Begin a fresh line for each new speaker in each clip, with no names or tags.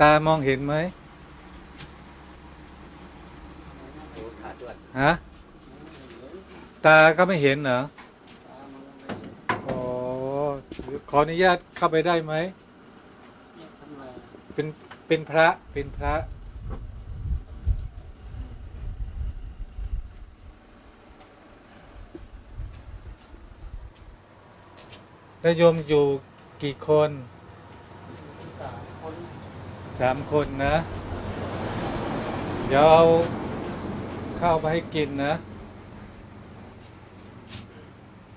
ตามองเห็นไหมฮะตาก็ไม่เห็นเหรออ๋อขออนุญาตเข้าไปได้ไหมเป็นเป็นพระเป็นพระแล้วโยมอยู่กี่
คน
สามคนนะ เดี๋ยวเอาข้าวไปให้กินนะ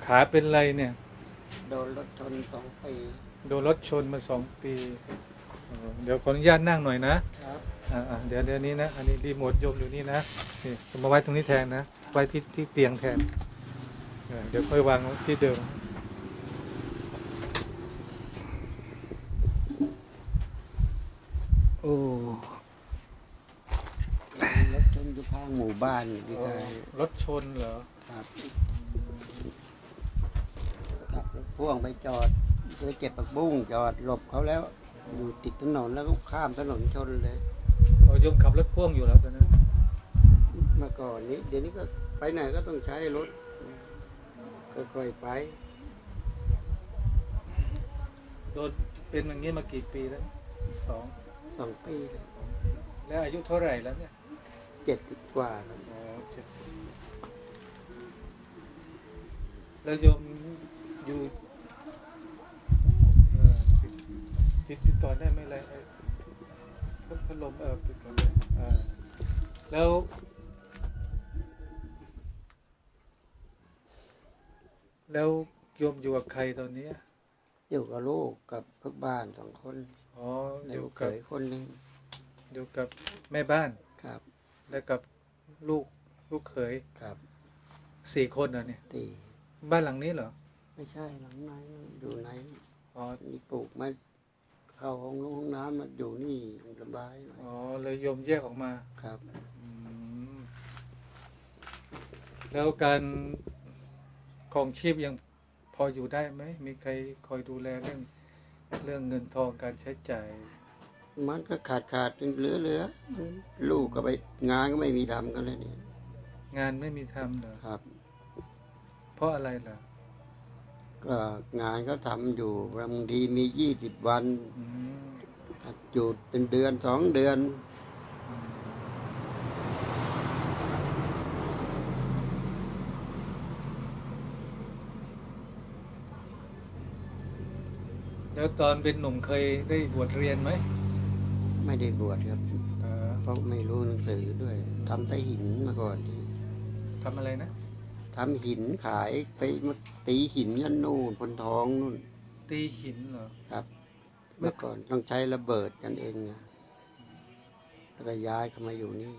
ขาเป็นไรเนี่ย
โดนรถชนสองปี
โดนรถชนมาสองปีเออเดี๋ยวขออนุญาตนั่งหน่อยนะ ครับ อ่าๆเดี๋ยวเดี๋ยวนี้นะ อันนี้รีโมทโยมอยู่นี่นะนี่เอามาไว้ตรงนี้แทนนะ ไว้ที่ที่เตียงแทนเออเดี๋ยวค่อยวางที่เดิม โอ้
รถชนอยู่ข้างหมู่บ้านนี่ก็
รถชนเหรอ
ครับขับรถพ่วงไปจอดเพื่อเก็บผักบุ้งจอดหลบเขาแล้ว อยู่ติดถนนแล้วก็ข้ามถนนชนเลย
เอาโยมขับรถพ่วงอยู่แล้วตอนนั้น
เมื่อก่อนนี้ เดี๋ยวนี้ก็ไปไหนก็ต้องใช้รถค่อยๆไป
โดนเป็นอย่างนี้มากี่ปีแล้วสอง
สองปีเลย
แล้วอายุเท่าไหร่แล้วเนี่ย
เจ็ดสิบกว่าครับ
อ๋อเจ็ดสิบแล้วโยมอยู่เออปิดปิดปิดก่อนได้ไหมอะไรไอ้พัดพัดลมเออปิดก่อนเลยอ่าแล้ว แล้วโยมอยู่กับใครตอนนี้
อยู่กับลูกกับเพื่อนบ้านสองคน
อ๋ออ
ลู
ยู่
กเข
กับ
ยคนหนึ่ง
อยู่กับแม่บ้าน
ครับ
แล้วกับลูกลูกเขย
ครับ
สี่คนเหรอเนี่ย
ตี
บ้านหลังนี้เหรอ
ไม่ใช่หลังไหนอยู่ไหน
อ๋อ
นี่ปลูกมาเข้าห้องน้ำห้องน้ำมาอยู่นี่สบายหน่อย
อ๋อเลยโยมแยกออกมา
ครับ
อืมแล้วการของชีพยังพออยู่ได้ไหมมีใครคอยดูแลเรื่อง เรื่องเงินทองการใช้จ่าย
มันก็ขาดขาดเหลือเหลือลูกก็ไปงานก็ไม่มีทำกันเลยเนี่ย
งานไม่มีทำเหรอ
ครับ
เพราะอะไรล่ะ
ก็งานก็ทำอยู่บางทีมียี่สิบวัน
อืม
หยุดเป็นเดือนสองเดือน
แล้วตอนเป็นหนุ่มเคยได้บวชเรียนไหม
ไม่ได้บวชครับ
เออ
เพราะไม่รู้หนังสือด้วยทำใส่หินมาก่อนที่
ทำอะไรนะ
ทำหินขายไปมาตีหินยันนู่นบนท้องนู่น
ตีหินเหรอ
ครับเมื่อก่อนต้องใช้ระเบิดกันเองนะแล้วก็ย้ายเข้ามาอยู่นี่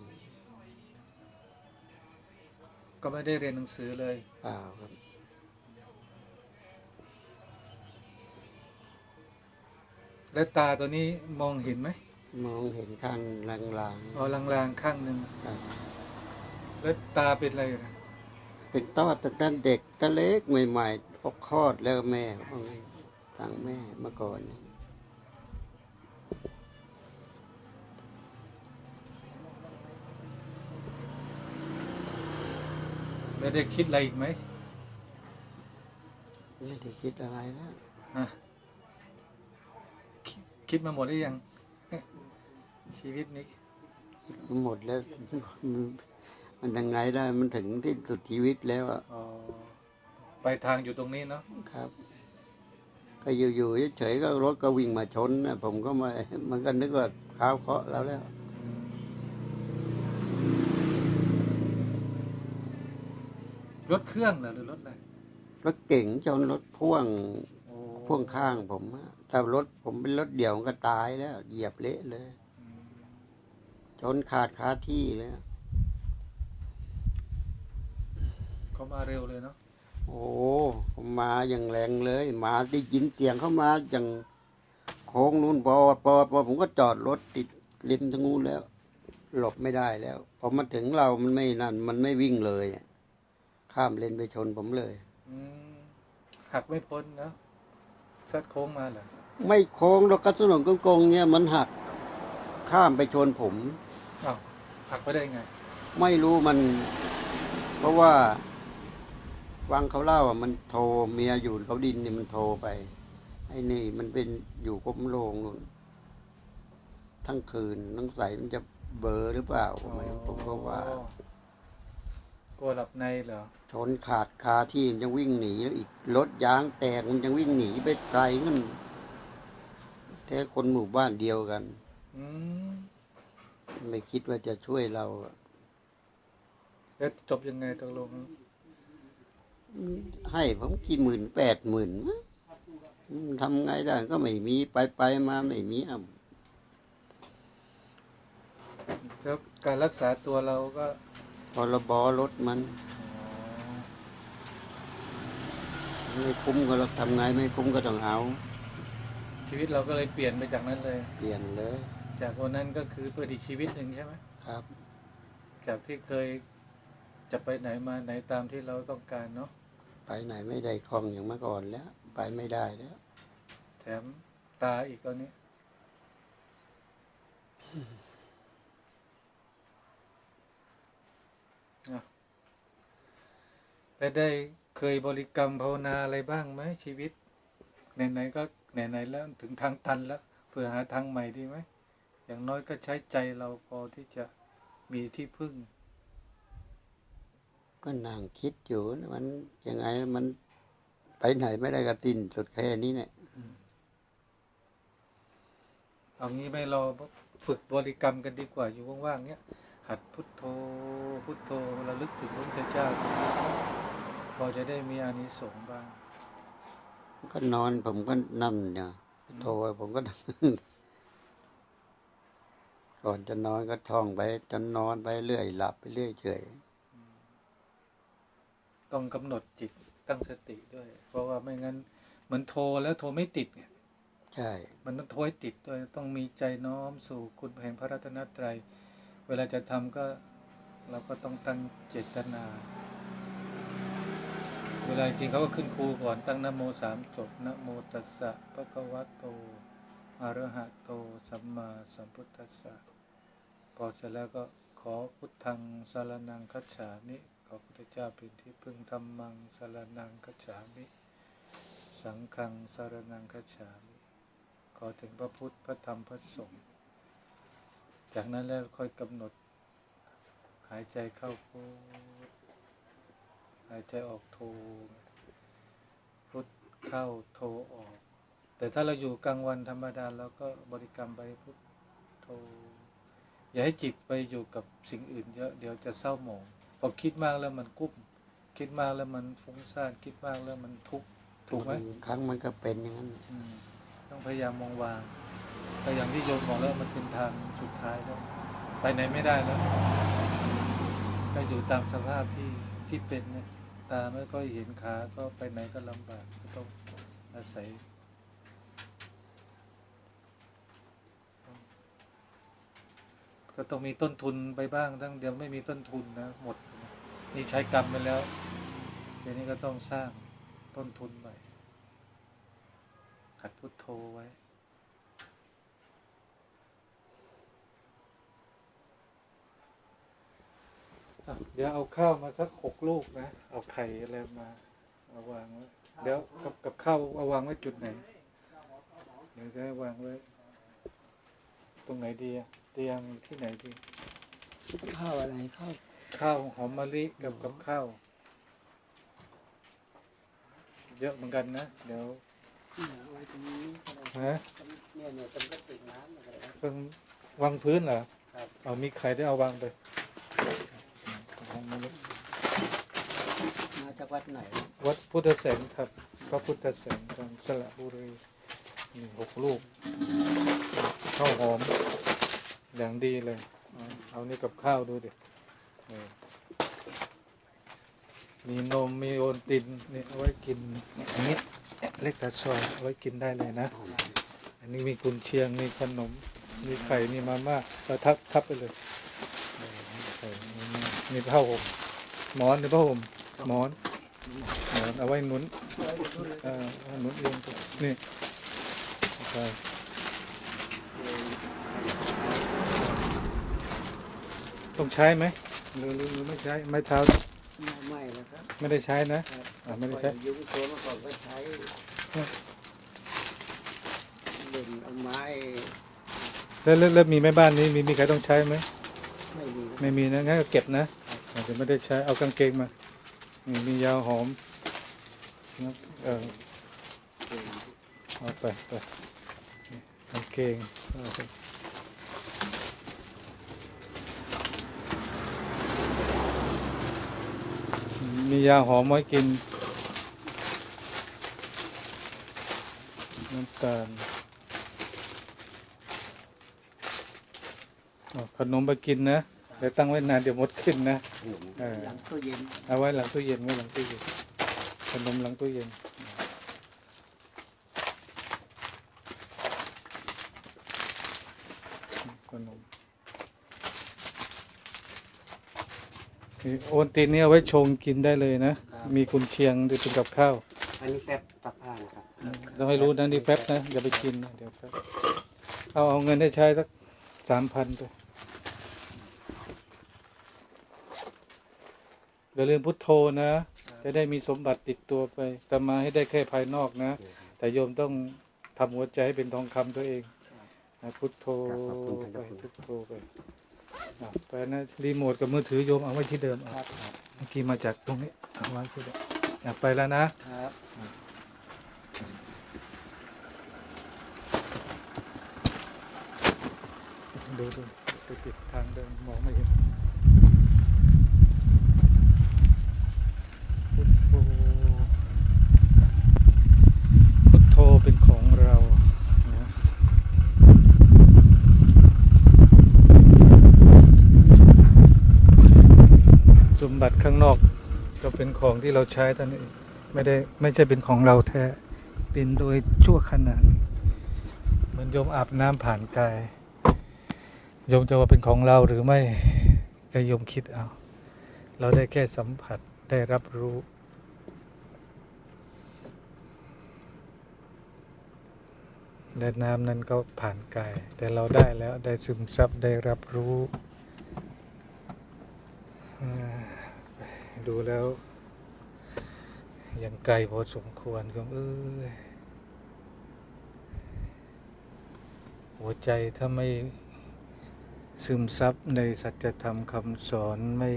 ก็ไม่ได้เรียนหนังสือเลย
เปล่าครับ
แล้วตาตัวนี้มองเห็นไหม
มองเห็นข้างลาง
อ๋อลางๆข้างหนึ่ง
ๆครับ
แล้วตาเป็นอะไรนะ
เป็นต้อแต่ตั้งเด็กตั้งเล็กใหม่ๆออกคลอดแล้วแม่เขาบอกให้ตั้งแม่เมื่อก่อนนี่
แล้วได้คิดอะไรอีกไหม
ไม่ได้คิดอะไรแล้ว
ฮะ คิดคิดมาหมดหรือยัง ชีวิตนี้
คิดมาหมดแล้ว มันยังไงได้มันถึงที่สุดชีวิตแล้วอะ
อ๋อไปทางอยู่ตรงนี้เนาะ
ครับ ก็อยู่ๆเฉยๆก็รถก็วิ่งมาชนนะผมก็มามันก็นึกว่าข้าวเคราะห์แล้วแล้ว
รถเครื่องเหรอหรือรถอะไร
รถเก่งชนรถพ่วง
โอ้
พ่วงข้างผมอะ ถ้ารถผมเป็นรถเดี่ยวมันก็ตายแล้ว เหยียบเละเลย
อืม
ชนขาดคาที่เลย
เขามาเร็วเลยเนาะ
โอ้ผมมาอย่างแรงเลย มาได้ยินเสียงเข้ามาอย่างโค้งนู้นปอดปอดปอดผมก็จอดรถติดริมทางนู้นแล้ว หลบไม่ได้แล้วพอมาถึงเรามันไม่นั่น มันไม่วิ่งเลยข้ามเลนไปชนผมเลย
อืมหักไม่พ้นนะซัดโค้งมาเหรอ
ไม่โค้งหรอกกระถนนกงๆเนี่ยมันหักข้ามไปชนผม
อ้าวหักไปได้ไง
ไม่รู้มัน เพราะว่าฟังเขาเล่าอะมันโทรเมียอยู่เขาดินเนี่ยมันโทรไปไอ้นี่มันเป็นอยู่กรมโรงนู่นทั้งคืนทั้งใสมันจะเบลอหรือเปล่าไม่รู้ผมก็ว่า
อ๋อกลัวหลับในเหรอ
ชนขาดคาที่มันยังวิ่งหนีแล้วอีกรถยางแตกมันยังวิ่งหนีไปไกลนั่น แค่คนหมู่บ้านเดียวกัน
อืม
ไม่คิดว่าจะช่วยเราอะ
แล้วจบยังไงตกลง
ให้ผมกี่หมื่นแปดหมื่นทำไงได้ก็ไม่มีไปไปมาไม่มีอะ
แล้วการรักษาตัวเราก็
พรบรถมัน
อ๋อ
ไม่คุ้มก็เราทำไงไม่คุ้มก็ต้องเอา
ชีวิตเราก็เลยเปลี่ยนไปจากนั้นเลย
เปลี่ยนเลย
จากวันนั้นก็คือเปิดอีกชีวิตหนึ่งใช่ไหม
ครับ
จากที่เคยจะไปไหนมาไหนตามที่เราต้องการเนาะ
ไปไหนไม่ได้คล่องอย่างเมื่อก่อนแล้ว ไปไม่ได้แล้ว
แถมตาอีกตอนนี้อะแล้วได้เคยบริกรรมภาวนาอะไรบ้างไหมชีวิต ไหนๆก็ไหนๆแล้วถึงทางตันแล้วเพื่อหาทางใหม่ดีไหมอย่างน้อยก็ใช้ใจเราพอที่จะมีที่พึ่ง
ก็นั่งคิดอยู่นะมันยังไงมันไปไหนไม่ได้กระตินสุดแค่นี้เนี่ย
เอางี้ไหม่เราฝึกบริกรรมกันดีกว่าอยู่ว่างๆเนี้ยหัดพุทโธพุทโธระลึกถึงพระพุทธเจ้า พอจะได้มีอานิสงส์บ้าง
ก็นอน ผมก็นั่นเนี่ยโทรผมก็ก่อนจะนอนก็ท่องไปจะนอนไปเรื่อยหลับไปเรื่อยเฉย
ต้องกำหนดจิตตั้งสติด้วย เพราะว่าไม่งั้นเหมือนโทรแล้วโทรไม่ติดเนี่ย
ใช่
มันต้องโทรให้ติดด้วยต้องมีใจน้อมสู่คุณแห่งพระรัตนตรัย เวลาจะทำก็เราก็ต้องตั้งเจตนา เวลาจริงเขาก็ขึ้นครูก่อนตั้งนโมสามจบนโมตัสสะภะคะวะโตอะระหะโตสัมมาสัมพุทธัสสะพอเสร็จแล้วก็ขอพุทธังสารนังคัจฉามิขอพุทธเจ้าเป็นที่พึ่งธรรมังสารนังคัจฉามิ สังฆังสารนังคัจฉามิ ขอถึงพระพุทธพระธรรมพระสงฆ์จากนั้นแล้วค่อยกำหนด หายใจเข้าพุท หายใจออกโทพุทเข้าโทออก แต่ถ้าเราอยู่กลางวันธรรมดาเราก็บริกรรมไปพุทโท อย่าให้จิตไปอยู่กับสิ่งอื่นเยอะเดี๋ยวจะเศร้าหมองพอคิดมากแล้วมันกุ้มคิดมากแล้วมันฟุ้งซ่านคิดมากแล้วมันทุกข์ถูกไหม
ครั้งมันก็เป็นอย่างนั้น
ต้องพยายามมองวางแต่อย่างที่โยมบอกแล้วมันเป็นทางสุดท้ายแล้ว ไปไหนไม่ได้แล้วก็อยู่ตามสภาพที่ ที่เป็นเนี่ยตาไม่ค่อยเห็นขาก็ไปไหนก็ลำบากก็ต้องอาศัยก็ต้องมีต้นทุนไปบ้างตั้งเดียวไม่มีต้นทุนนะหมดนี่ใช้กรรมไปแล้วเดี๋ยวนี้ก็ต้องสร้างต้นทุนใหม่หัดพุทโธไว้ เดี๋ยวเอาข้าวมาสักหกลูกนะ เอาไข่อะไรมาเอาวางไว้เดี๋ยวกับกับข้าวเอาวางไว้จุดไหน เดี๋ยวจะให้วางไว้ ตรงไหนดีอะเตียงที่ไหนดี
ข้าวอะไรข้าว
ข้าวหอมมะลิกับกับข้าว เยอะเหมือนกันนะ เดี๋ยว
ไว้ตรงนี้
ฮะ
เนี่ยเนี่ยเป็นกระติกน้ำอะไรนะ
เพิ่งวางพื้นเหรอ
ครับ
เอามีไข่ได้เอาวางไป วางมาเลย
มาจากวัดไหน
วัดพุทธแสงครับ พระพุทธแสงทางสระบุรีนี่หกลูกข้าวหอม อย่างดีเลย เอาเนี่กับข้าวดูดิมีนมมีโอนตินนี่เอาไว้กินอันนี้เล็กตาซอยเอาไว้กินได้เลยนะ อันนี้มีกุนเชียงมีขนม มีไข่มีมาม่าเราทับทับไปเลย มีผ้าห่มหมอนหรือผ้าห่มหมอนหมอนเอาไว้หนุนเออเอาหนุนเองนี่ใช่ต้องใช้ไหมหรือหรือหรือไม่ใช้ไม้เท้า
ไม่ไม่แล้วครับ
ไม่ได้ใช้นะอ่าไม่ได้ใช้
ยุ้งตัวมาก่อนก็ใช้เล่นเอาไม้
แล้วแล้วแล้วมีแม่บ้านนี้มีมีใครต้องใช้ไหม
ไม่มี
ไม่มีนะงั้นก็เก็บนะ อาจจะไม่ได้ใช้เอากางเกงมานี่มียาหอมนะเออเอาไปไปกางเกงมียาหอมไว้กิน น้ำตาลขนมไปกินนะ เดี๋ยวตั้งไว้นานเดี๋ยวมดขึ้นนะ เออ
หลังตู้เย็น
เอาไว้หลังตู้เย็นไว้หลังตู้เย็นขนมหลังตู้เย็น ขนมนี่โอนตินนี่เอาไว้ชงกินได้เลยนะ มีกุนเชียงด้วยเป็นกับข้าว
อันนี้แป๊บตักผ้าครับ
ต้องให้รู้นะนี่แป๊บนะ อย่าไปกินนะเดี๋ยวแป๊บเอาเอาเงินให้ใช้สักสามพันไป อย่าลืมพุทโธนะ จะได้มีสมบัติติดตัวไปแต่มาให้ได้แค่ภายนอกนะ แต่โยมต้องทำหัวใจให้เป็นทองคำตัวเองนะพุทโธไปพุทโธไปอะไปนะรีโมทกับมือถือโยมเอาไว้ที่เดิม
ค
เอา
รับครับ
เมื่อกี้มาจากตรงนี้เอาไว้ที่เดิมอยากไปแล้วนะ
ครับ
ดูดูไปปิดทางเดินมองไม่เห็นพุทโธพุทโธ เป็นของเรานะสมบัติข้างนอกก็เป็นของที่เราใช้ท่านไม่ได้ไม่ใช่เป็นของเราแท้ เป็นโดยชั่วขณะนี้เหมือนโยมอาบน้ำผ่านกายโยมจะว่าเป็นของเราหรือไม่ก็โยมคิดเอา เราได้แค่สัมผัสได้รับรู้ และน้ำนั้นก็ผ่านกาย แต่เราได้แล้วได้ซึมซับได้รับรู้ดูแล้วยังไกลพอสมควรโยมเอ้ยหัวใจถ้าไม่ซึมซับในสัจธรรมคำสอนไม่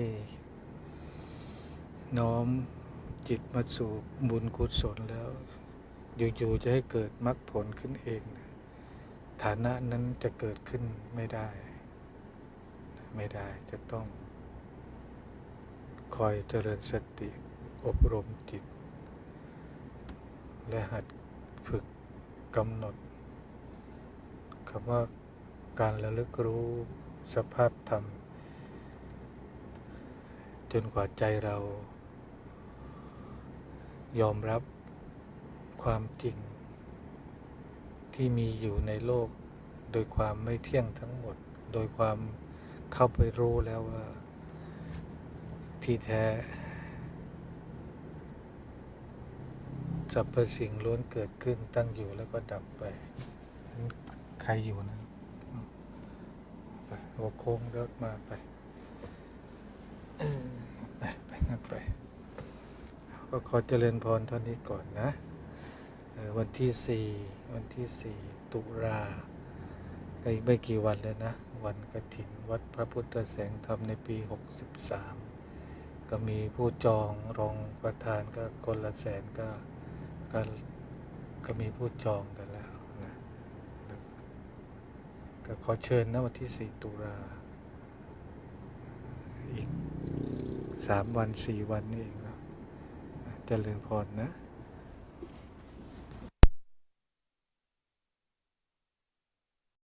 น้อมจิตมาสู่บุญกุศลแล้ว อยู่ๆจะให้เกิดมรรคผลขึ้นเองฐานะนั้นจะเกิดขึ้นไม่ได้ ไม่ได้จะต้อง คอยเจริญสติอบรมจิต และหัดฝึกกำหนดคำว่าการระลึกรู้สภาพธรรม จนกว่าใจเรา ยอมรับ ความจริง ที่มีอยู่ในโลก โดยความไม่เที่ยงทั้งหมด โดยความเข้าไปรู้แล้วว่า ที่แท้สรรพสิ่งล้วนเกิดขึ้นตั้งอยู่แล้วก็ดับไป ใครอยู่นะไปหัวโค้งรถมาไปไป ไปงั้นไป ก็ขอเจริญพรเท่านี้ก่อนนะ วันที่สี่วันที่สี่ตุลาก็อีกไม่กี่วันเลยนะ วันกระถินวัดพระพุทธแสงธรรมในปีหกสิบสามก็มีผู้จองรองประธานก็คนละแสนก็ก็ก็มีผู้จองกันแล้วนะก็ขอเชิญนะวันที่ 4 ตุลาอีก 3 วัน 4 วันนี่เองเนาะเจริญพรนะ